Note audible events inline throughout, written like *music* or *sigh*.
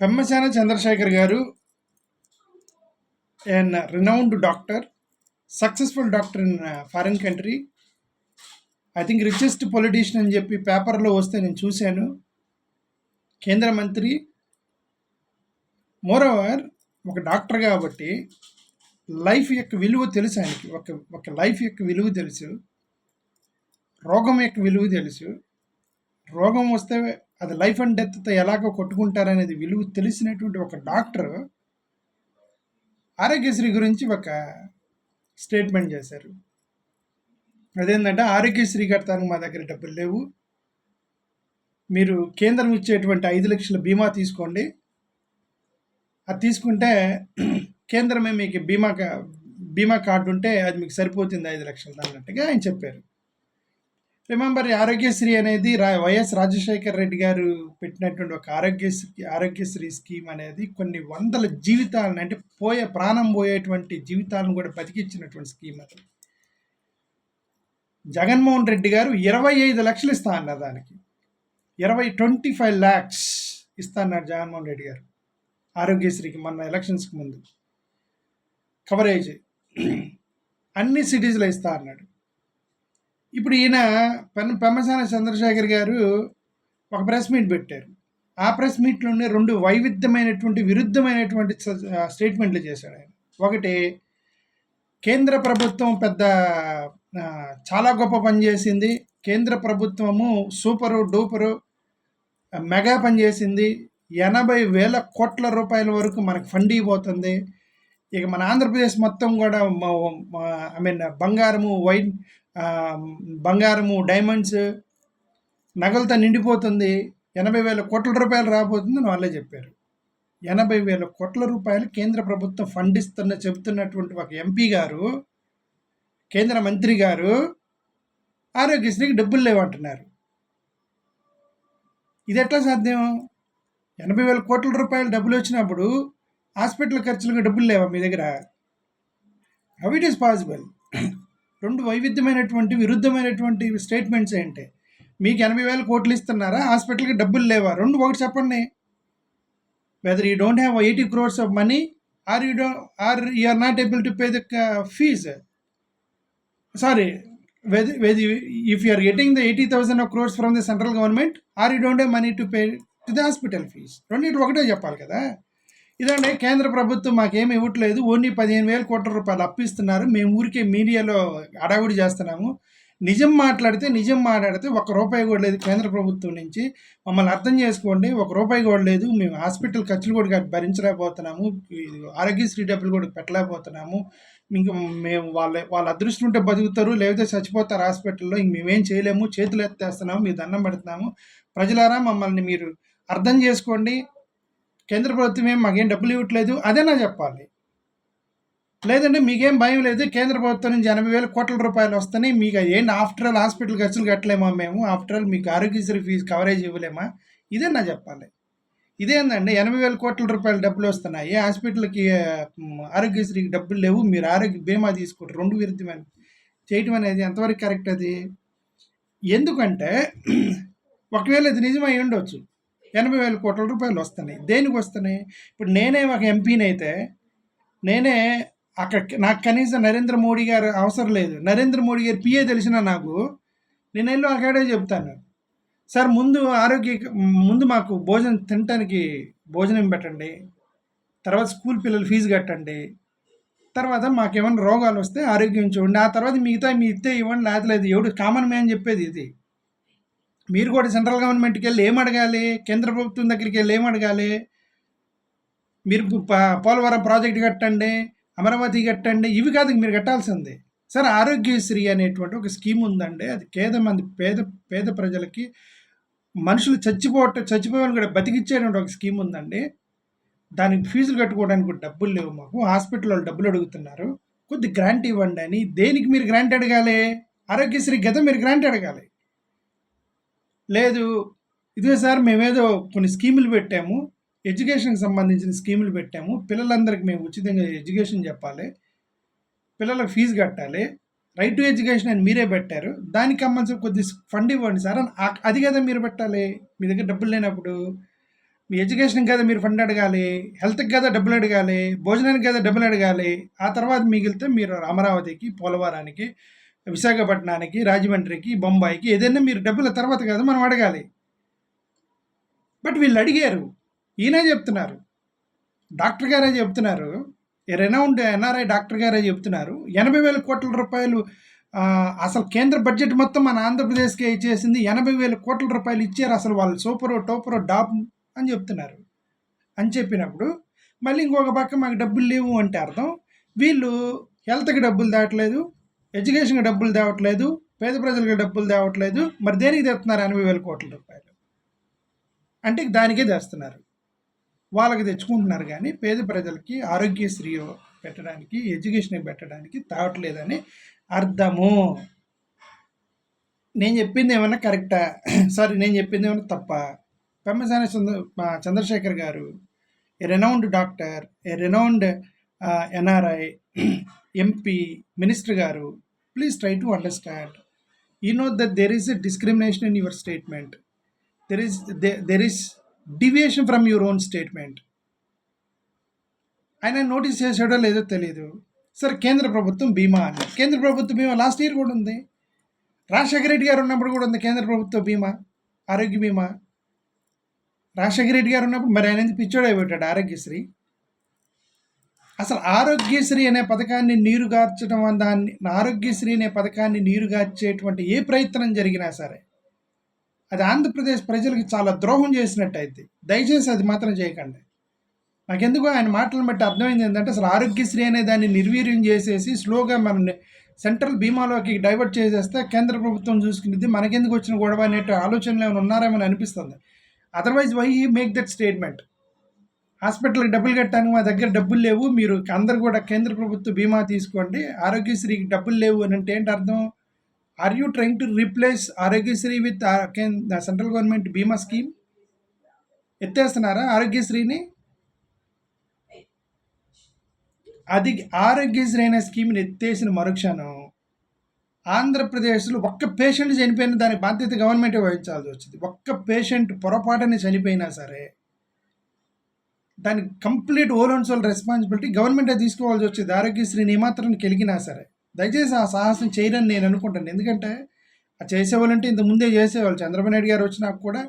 పెమ్మశాన చంద్రశేఖర్ గారు an renowned doctor successful doctor in foreign country I think richest politician అని చెప్పి పేపర్లో వస్తే నేను చూశాను. కేంద్ర మంత్రి. మోరోవర్ ఒక డాక్టర్ కాబట్టి లైఫ్ యొక్క విలువ తెలుసు ఆయనకి. ఒక ఒక లైఫ్ యొక్క విలువ తెలుసు. రోగం యొక్క విలువ తెలుసు. రోగం వస్తే అది లైఫ్ అండ్ డెత్తో ఎలాగో కొట్టుకుంటారనేది విలువ తెలిసినటువంటి ఒక డాక్టర్ ఆరోగ్యశ్రీ గురించి ఒక స్టేట్మెంట్ చేశారు. అదేంటంటే ఆరోగ్యశ్రీ కట్టడానికి మా దగ్గర డబ్బులు లేవు. మీరు కేంద్రం ఇచ్చేటువంటి ఐదు లక్షల బీమా తీసుకోండి. అది తీసుకుంటే కేంద్రమే మీకు బీమా కా- బీమా కార్డు ఉంటే అది మీకు సరిపోతుంది ఐదు లక్షలు అన్నట్టుగా ఆయన చెప్పారు. రిమెంబర్ ఆరోగ్యశ్రీ అనేది రా వైఎస్ రాజశేఖర్ రెడ్డి గారు పెట్టినటువంటి ఒక ఆరోగ్యశ్రీ ఆరోగ్యశ్రీ స్కీమ్ అనేది కొన్ని వందల జీవితాలను అంటే పోయే ప్రాణం పోయేటువంటి జీవితాలను కూడా బతికించినటువంటి స్కీమ్ అది. జగన్మోహన్ రెడ్డి గారు ఇరవై ఐదు లక్షలు ఇస్తా అన్నారు దానికి. ఇరవై ట్వంటీ ఫైవ్ ల్యాక్స్ ఇస్తా అన్నారు జగన్మోహన్ రెడ్డి గారు. ఆరోగ్యశ్రీకి మొన్న ఎలక్షన్స్కి ముందు. కవరేజ్. అన్ని సిటీస్లో ఇస్తా అన్నాడు. ఇప్పుడు ఈయన పెన్ పెమ్మసాన చంద్రశేఖర్ గారు ఒక ప్రెస్ మీట్ పెట్టారు. ఆ ప్రెస్ మీట్లోనే రెండు వైవిధ్యమైనటువంటి విరుద్ధమైనటువంటి స్టేట్మెంట్లు చేశాడు ఆయన. ఒకటి కేంద్ర ప్రభుత్వం పెద్ద చాలా గొప్ప పని చేసింది. కేంద్ర ప్రభుత్వము సూపరు డూపరు మెగా పని చేసింది. ఎనభై వేల కోట్ల రూపాయల వరకు మనకు ఫండ్ ఇవ్వబోతుంది. ఇక మన ఆంధ్రప్రదేశ్ మొత్తం కూడా ఐ మీన్ బంగారము వైట్ బంగారము డైమండ్స్ నగలతో నిండిపోతుంది. ఎనభై వేల కోట్ల రూపాయలు రాబోతుందని వాళ్ళే చెప్పారు. ఎనభై వేల కోట్ల రూపాయలు కేంద్ర ప్రభుత్వం ఫండ్ ఇస్తున్న చెబుతున్నటువంటి ఒక ఎంపీ గారు కేంద్ర మంత్రి గారు ఆరోగ్యశ్రీకి డబ్బులు లేవంటున్నారు ఇది ఎట్లా సాధ్యం? ఎనభై వేల కోట్ల రూపాయలు డబ్బులు వచ్చినప్పుడు హాస్పిటల్ ఖర్చులకు డబ్బులు లేవా మీ దగ్గర? హౌ ఇట్ ఈస్ పాసిబుల్ రెండు వైవిధ్యమైనటువంటి విరుద్ధమైనటువంటి స్టేట్మెంట్స్ ఏంటి? మీకు ఎనభై వేల కోట్లు ఇస్తున్నారా? హాస్పిటల్కి డబ్బులు లేవా? రెండు ఒకటి చెప్పండి. Whether you don't have eighty crores of money or you do or you are not able to pay the fees sorry whether, whether if if you are getting the 80,000 of crores from the central government or you don't have money to pay the hospital hospital fees. రెండింటి ఒకటే చెప్పాలి కదా? ఇదండి కేంద్ర ప్రభుత్వం మాకేమి ఇవ్వట్లేదు. Only పదిహేను వేల కోట్ల రూపాయలు అప్పిస్తున్నారు. మేము ఊరికే మీడియాలో అడావుడి చేస్తున్నాము. నిజం మాట్లాడితే నిజం మాట్లాడితే ఒక రూపాయి కూడా లేదు కేంద్ర ప్రభుత్వం నుంచి. మమ్మల్ని అర్థం చేసుకోండి ఒక రూపాయి కూడా లేదు. మేము హాస్పిటల్ ఖర్చులు కూడా భరించలేకపోతున్నాము. ఇది ఆరోగ్యశ్రీ డబ్బులు కూడా పెట్టలేకపోతున్నాము. ఇంక మేము వాళ్ళ వాళ్ళ అదృష్టం ఉంటే బతుకుతారు లేకపోతే చచ్చిపోతారు హాస్పిటల్లో. ఇంక మేమేం చేయలేము. చేతులు ఎత్తేస్తున్నాము మీ దండం పెడుతున్నాము. ప్రజలారా మమ్మల్ని మీరు అర్థం చేసుకోండి. కేంద్ర ప్రభుత్వం ఏం మాకేం డబ్బులు ఇవ్వట్లేదు అదేనా చెప్పాలి. లేదంటే మీకేం భయం లేదు కేంద్ర ప్రభుత్వం నుంచి ఎనభై వేల కోట్ల రూపాయలు వస్తున్నాయి మీకు ఏంటి ఆఫ్టర్ ఆల్ హాస్పిటల్ ఖర్చులు కట్టలేమా మేము? ఆఫ్టర్ ఆల్ మీకు ఆరోగ్యశ్రీ ఫీజు కవరేజ్ ఇవ్వలేమా? ఇదేనా చెప్పాలి. ఇదేందండి ఎనభై వేల కోట్ల రూపాయల డబ్బులు వస్తున్నాయి హాస్పిటల్కి ఆరోగ్యశ్రీకి డబ్బులు లేవు మీరు ఆరోగ్య బీమా తీసుకుంటారు రెండు విరుద్ధమైన చేయటం అనేది ఎంతవరకు కరెక్ట్ అది? ఎందుకంటే *clears throat* ఒకవేళ ఇది నిజమై ఉండొచ్చు ఎనభై వేల కోట్ల రూపాయలు వస్తున్నాయి. దేనికి వస్తున్నాయి? ఇప్పుడు నేనే ఒక ఎంపీని అయితే నేనే అక్కడ నాకు కనీసం నరేంద్ర మోడీ గారు అవసరం లేదు. నరేంద్ర మోడీ గారు పిఏ తెలిసినా నాకు నేను వెళ్ళి అక్కడే చెప్తాను సార్ ముందు ఆరోగ్య ముందు మాకు భోజనం తినటానికి భోజనం పెట్టండి. తర్వాత స్కూల్ పిల్లలు ఫీజు కట్టండి. తర్వాత మాకేమైనా రోగాలు వస్తే ఆరోగ్యం చూడండి. ఆ తర్వాత మిగతా మీ ఇస్తే ఇవ్వండి లేదు లేదు. ఎవడు కామన్ మ్యాన్ చెప్పేది ఇది. మీరు కూడా సెంట్రల్ గవర్నమెంట్కి వెళ్ళి ఏం అడగాలి? కేంద్ర ప్రభుత్వం దగ్గరికి వెళ్ళి ఏం అడగాలి? మీరు పోలవరం ప్రాజెక్ట్ కట్టండి అమరావతి కట్టండి ఇవి కాదు మీరు కట్టాల్సింది. సార్ ఆరోగ్యశ్రీ అనేటువంటి ఒక స్కీమ్ ఉందండి. అది పేద మంది పేద పేద ప్రజలకి మనుషులు చచ్చిపోవట చచ్చిపోవాలని కూడా బతికిచ్చేటువంటి ఒక స్కీమ్ ఉందండి. దానికి ఫీజులు కట్టుకోవడానికి డబ్బులు లేవు మాకు. హాస్పిటల్ వాళ్ళు డబ్బులు అడుగుతున్నారు. కొద్ది గ్రాంట్ ఇవ్వండి అని. దేనికి మీరు గ్రాంట్ అడగాలి? ఆరోగ్యశ్రీ గత మీరు గ్రాంట్ అడగాలి. లేదు. ఇదే సార్ మేమేదో కొన్ని స్కీములు పెట్టాము. ఎడ్యుకేషన్కి సంబంధించిన స్కీములు పెట్టాము. పిల్లలందరికీ మేము ఉచితంగా ఎడ్యుకేషన్ చెప్పాలి. పిల్లలకు ఫీజు కట్టాలి. రైట్ టు ఎడ్యుకేషన్ అని మీరే పెట్టారు. దానికి సంబంధించి కొద్ది ఫండ్ ఇవ్వండి సార్. అని అది కదా మీరు పెట్టాలి. మీ దగ్గర డబ్బులు లేనప్పుడు. మీ ఎడ్యుకేషన్కి కదా మీరు ఫండ్ అడగాలి. హెల్త్కి కదా డబ్బులు అడగాలి. భోజనానికి కదా డబ్బులు అడగాలి. ఆ తర్వాత మిగిలితే మీరు అమరావతికి పోలవరానికి విశాఖపట్నానికి రాజమండ్రికి బొంబాయికి ఏదైనా మీరు డబ్బుల తర్వాత కదా మనం అడగాలి. బట్ వీళ్ళు అడిగారు. ఈయనే చెప్తున్నారు. డాక్టర్ గారే చెప్తున్నారు. రెనౌండ్ ఎన్ఆర్ఐ డాక్టర్ గారే చెప్తున్నారు. ఎనభై వేల కోట్ల రూపాయలు అసలు కేంద్ర బడ్జెట్ మొత్తం మన ఆంధ్రప్రదేశ్కే ఇచ్చేసింది. ఎనభై వేల కోట్ల రూపాయలు ఇచ్చారు అసలు వాళ్ళు సూపరో టోపరో డాప్ అని చెప్తున్నారు. అని చెప్పినప్పుడు మళ్ళీ ఇంకొక పక్క మాకు డబ్బులు లేవు అంటే అర్థం. వీళ్ళు హెల్త్కి డబ్బులు దాటలేదు. ఎడ్యుకేషన్కి డబ్బులు తేవట్లేదు పేద ప్రజలకు డబ్బులు తేవట్లేదు మరి దేనికి తెస్తున్నారు ఎనభై వేల కోట్ల రూపాయలు? అంటే దానికే తెస్తున్నారు. వాళ్ళకి తెచ్చుకుంటున్నారు కానీ పేద ప్రజలకి ఆరోగ్యశ్రీ పెట్టడానికి ఎడ్యుకేషన్ పెట్టడానికి తావట్లేదని అర్థము. నేను చెప్పింది ఏమైనా కరెక్టా? సారీ నేను చెప్పింది ఏమైనా తప్ప? పెమ్మసాని చంద్ర మా చంద్రశేఖర్ గారు a renowned doctor a renowned NRI MP minister గారు please try to understand you know that there is a discrimination in your statement there is there is deviation from your own statement ఆయన notice చేసాడో లేదో తెలియదు sir కేంద్ర ప్రభుత్వం బీమా అని. కేంద్ర ప్రభుత్వ బీమా లాస్ట్ ఇయర్ కూడా ఉంది. రాజశేఖర రెడ్డి గారు ఉన్నప్పుడు కూడా ఉంది కేంద్ర ప్రభుత్వ బీమా ఆరోగ్య బీమా. రాజశేఖర రెడ్డి గారు ఉన్నప్పుడు మరి ఆయన ఎందుకు పిచ్చోడే పెట్టాడు ఆరోగ్యశ్రీ? అసలు ఆరోగ్యశ్రీ అనే పథకాన్ని నీరుగార్చడం దాన్ని ఆరోగ్యశ్రీ అనే పథకాన్ని నీరుగార్చేటువంటి ఏ ప్రయత్నం జరిగినా సరే అది ఆంధ్రప్రదేశ్ ప్రజలకు చాలా ద్రోహం చేసినట్టయితే దయచేసి అది మాత్రం చేయకండి. నాకెందుకో ఆయన మాటలను బట్టి అర్థమైంది ఏంటంటే అసలు ఆరోగ్యశ్రీ అనే దాన్ని నిర్వీర్యం చేసేసి స్లోగా మనల్ని సెంట్రల్ బీమాలోకి డైవర్ట్ చేసేస్తే కేంద్ర ప్రభుత్వం చూసుకునేది మనకెందుకు వచ్చిన గొడవ అనే ఆలోచనలు ఏమైనా ఉన్నారేమని అనిపిస్తుంది. Otherwise why make that statement హాస్పిటల్కి డబ్బులు కట్టాను మా దగ్గర డబ్బులు లేవు. మీరు అందరు కూడా కేంద్ర ప్రభుత్వ బీమా తీసుకోండి. ఆరోగ్యశ్రీకి డబ్బులు లేవు అని అంటే ఏంటి అర్థం? Are you trying to replace Aarogyasri with uh, central government bima scheme? ఎత్తేస్తున్నారా ఆరోగ్యశ్రీని? అది ఆరోగ్యశ్రీ అనే స్కీమ్ని ఎత్తేసిన మరుక్షణం ఆంధ్రప్రదేశ్లో ఒక్క పేషెంట్ చనిపోయిన దాని బాధ్యత గవర్నమెంటే వహించాల్సి వచ్చింది. ఒక్క పేషెంట్ పొరపాటుని చనిపోయినా సరే దానికి complete whole and soul responsibility గవర్నమెంటే తీసుకోవాల్సి వచ్చేది. ఆరోగ్యశ్రీని ఏమాత్రం కలిగినా సరే. దయచేసి ఆ సాహసం చేయరని నేను అనుకుంటాను. ఎందుకంటే ఆ చేసేవాళ్ళంటే ఇంత ముందే చేసేవాళ్ళు. చంద్రబాబు నాయుడు గారు వచ్చినా కూడా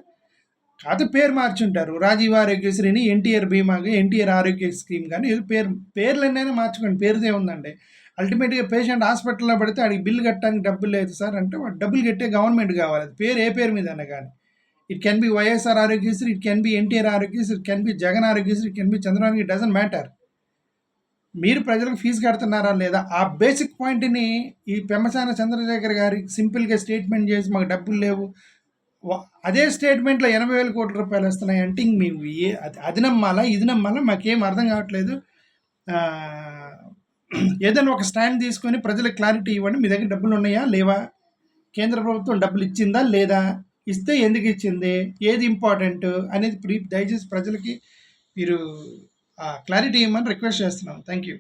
కాదు పేరు మార్చుంటారు రాజీవ్ ఆరోగ్యశ్రీని ఎన్టీఆర్ బీమాగా ఎన్టీఆర్ ఆరోగ్య స్కీమ్ కానీ ఏదో పేరు పేర్లన్నైనా మార్చుకోండి. పేరుదే ఉందండి. అల్టిమేట్గా పేషెంట్ హాస్పిటల్లో పడితే ఆడికి బిల్లు కట్టడానికి డబ్బులు లేదు సార్ అంటే వాడు డబ్బులు కట్టే గవర్నమెంట్ కావాలి. అది పేరు ఏ పేరు మీద అయినా కానీ. It can be YSR Aarogyasri it can be NTR Aarogyasri it can be Jagan Aarogyasri it can be Chandrababu it doesn't matter మీరు ప్రజలకు ఫీజు కడుతున్నారా లేదా? ఆ బేసిక్ పాయింట్ని ఈ పెమ్మసాన చంద్రశేఖర్ గారికి సింపుల్గా స్టేట్మెంట్ చేసి మాకు డబ్బులు లేవు. అదే స్టేట్మెంట్లో ఎనభై వేల కోట్ల రూపాయలు వస్తున్నాయి అంటే ఇంక మేము ఏ అది నమ్మాలా ఇది నమ్మాలా? మాకేం అర్థం కావట్లేదు. ఏదైనా ఒక స్టాండ్ తీసుకొని ప్రజలకు క్లారిటీ ఇవ్వండి. మీ దగ్గర డబ్బులు ఉన్నాయా? లేవా? కేంద్ర ప్రభుత్వం డబ్బులు ఇచ్చిందా? లేదా? ఇస్తే ఎందుకు ఇచ్చింది? ఏది ఇంపార్టెంట్ అనేది ప్రీ దయచేసి ప్రజలకి మీరు క్లారిటీ ఇవ్వమని రిక్వెస్ట్ చేస్తున్నాం. Thank you